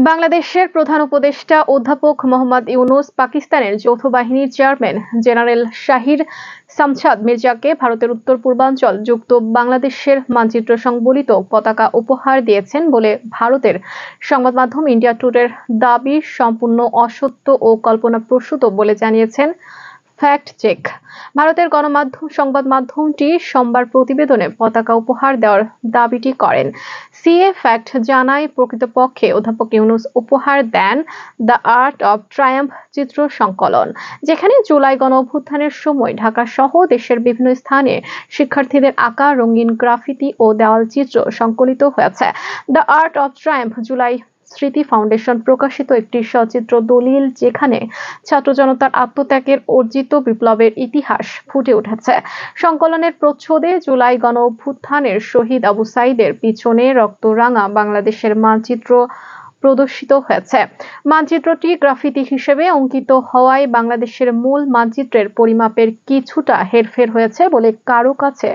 বাংলাদেশের প্রধান উপদেষ্টা অধ্যাপক মোহাম্মদ ইউনুস পাকিস্তানের যৌথ বাহিনীর চেয়ারম্যান জেনারেল শাহির সামছাদ মির্জাকে ভারতের উত্তর পূর্বাঞ্চল যুক্ত বাংলাদেশের মানচিত্র সংবলিত পতাকা উপহার দিয়েছেন বলে ভারতের সংবাদ মাধ্যম ইন্ডিয়া টুডের দাবি সম্পূর্ণ অসত্য ও কল্পনাপ্রসূত বলে জানিয়েছেন ফ্যাক্ট চেক ভারতের গণমাধ্যম, সংবাদ মাধ্যমটি সোমবার প্রতিবেদনে পতাকা উপহার দেওয়ার দাবিটি করেন। সিএ ফ্যাক্ট জানায়, প্রকৃতপক্ষে অধ্যাপক ইউনুস উপহার দেন দ্য আর্ট অব ট্রায়াম্প চিত্র সংকলন, যেখানে জুলাই গণ অভ্যুত্থানের সময় ঢাকা সহ দেশের বিভিন্ন স্থানে শিক্ষার্থীদের আঁকা, রঙিন গ্রাফিতি ও দেওয়াল চিত্র সংকলিত হয়েছে। The art of triumph July স্মৃতি ফাউন্ডেশন প্রকাশিত একটি সচিত্র দলিল যেখানে ছাত্র জনতার আত্মত্যাগের অর্জিত বিপ্লবের ইতিহাস ফুটে উঠেছে। সংকলনের প্রচ্ছদে জুলাই গণ অভ্যুত্থানের শহীদ আবু সাইদের পিছনে রক্তরাঙা বাংলাদেশের মানচিত্র প্রদর্শিত হয়েছে। মানচিত্রটি গ্রাফিতি হিসেবে অঙ্কিত হওয়ায় বাংলাদেশের মূল মানচিত্রের পরিমাপের কিছুটা হেরফের হয়েছে বলে কারও কাছে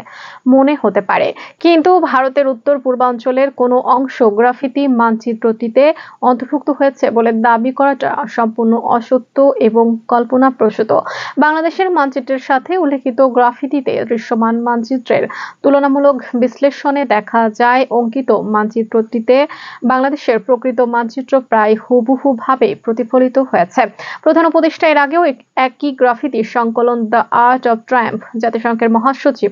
মনে হতে পারে। কিন্তু ভারতের উত্তর পূর্বাঞ্চলের কোনো অংশ গ্রাফিতি মানচিত্রটিতে অন্তর্ভুক্ত হয়েছে বলে দাবি করাটা সম্পূর্ণ অসত্য এবং কল্পনাপ্রসূত। বাংলাদেশের মানচিত্রের সাথে উল্লেখিত গ্রাফিতিতে দৃশ্যমান মানচিত্রের তুলনামূলক বিশ্লেষণে দেখা যায়, অঙ্কিত মানচিত্রটিতে বাংলাদেশের প্রকৃত মানচিত্র প্রায় হুবহু ভাবে প্রতিফলিত হয়েছে। প্রধান উপদেষ্টা এর আগেও এক- একই গ্রাফিতি সংকলন দ্য আর্ট অব ট্রাম্প জাতিসংঘের মহাসচিব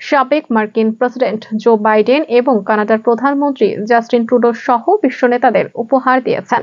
সাবেক মার্কিন প্রেসিডেন্ট জো বাইডেন এবং কানাডার প্রধানমন্ত্রী জাস্টিন ট্রুডো সহ বিশ্ব নেতাদের উপহার দিয়েছেন।